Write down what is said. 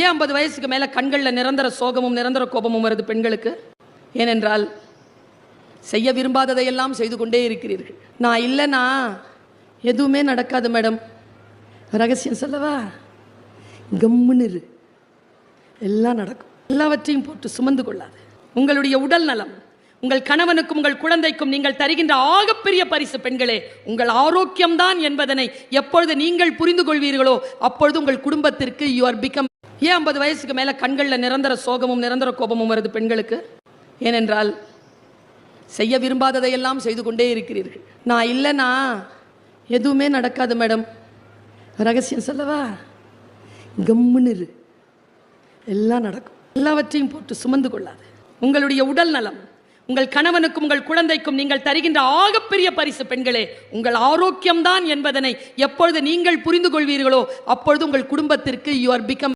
ஏன் ஐம்பது வயசுக்கு மேலே கண்களில் நிரந்தர சோகமும் நிரந்தர கோபமும் வருது பெண்களுக்கு? ஏனென்றால் செய்ய விரும்பாததையெல்லாம் செய்து கொண்டே இருக்கிறீர்கள். நான் இல்லைனா எதுவுமே நடக்காது மேடம். ரகசியம் சொல்லவா? கம்முன்னு எல்லாம் நடக்கும். எல்லாவற்றையும் போட்டு சுமந்து கொள்ளாது. உங்களுடைய உடல் நலம் உங்கள் கணவனுக்கும் உங்கள் குழந்தைக்கும் நீங்கள் தருகின்ற ஆகப்பெரிய பரிசு பெண்களே உங்கள் ஆரோக்கியம்தான் என்பதனை எப்பொழுது நீங்கள் புரிந்து கொள்வீர்களோ அப்பொழுது உங்கள் குடும்பத்திற்கு யூ ஆர் பிகம் ஏன் ஐம்பது வயசுக்கு மேலே கண்களில் நிரந்தர சோகமும் நிரந்தர கோபமும் வருது பெண்களுக்கு? ஏனென்றால் செய்ய விரும்பாததையெல்லாம் செய்து கொண்டே இருக்கிறீர்கள். நான் இல்லைனா எதுவுமே நடக்காது மேடம். ரகசியம் சொல்லவா? கம்முன்னு இரு. எல்லாம் நடக்கும். எல்லாவற்றையும் போட்டு சுமந்து கொள்ளாது. உங்களுடைய உடல் நலம் உங்கள் கணவனுக்கும் உங்கள் குழந்தைக்கும் நீங்கள் தருகின்ற ஆகப்பெரிய பரிசு பெண்களே உங்கள் ஆரோக்கியம்தான் என்பதனை எப்பொழுது நீங்கள் புரிந்து கொள்வீர்களோ அப்பொழுது உங்கள் குடும்பத்திற்கு யூ ஆர் பிகம்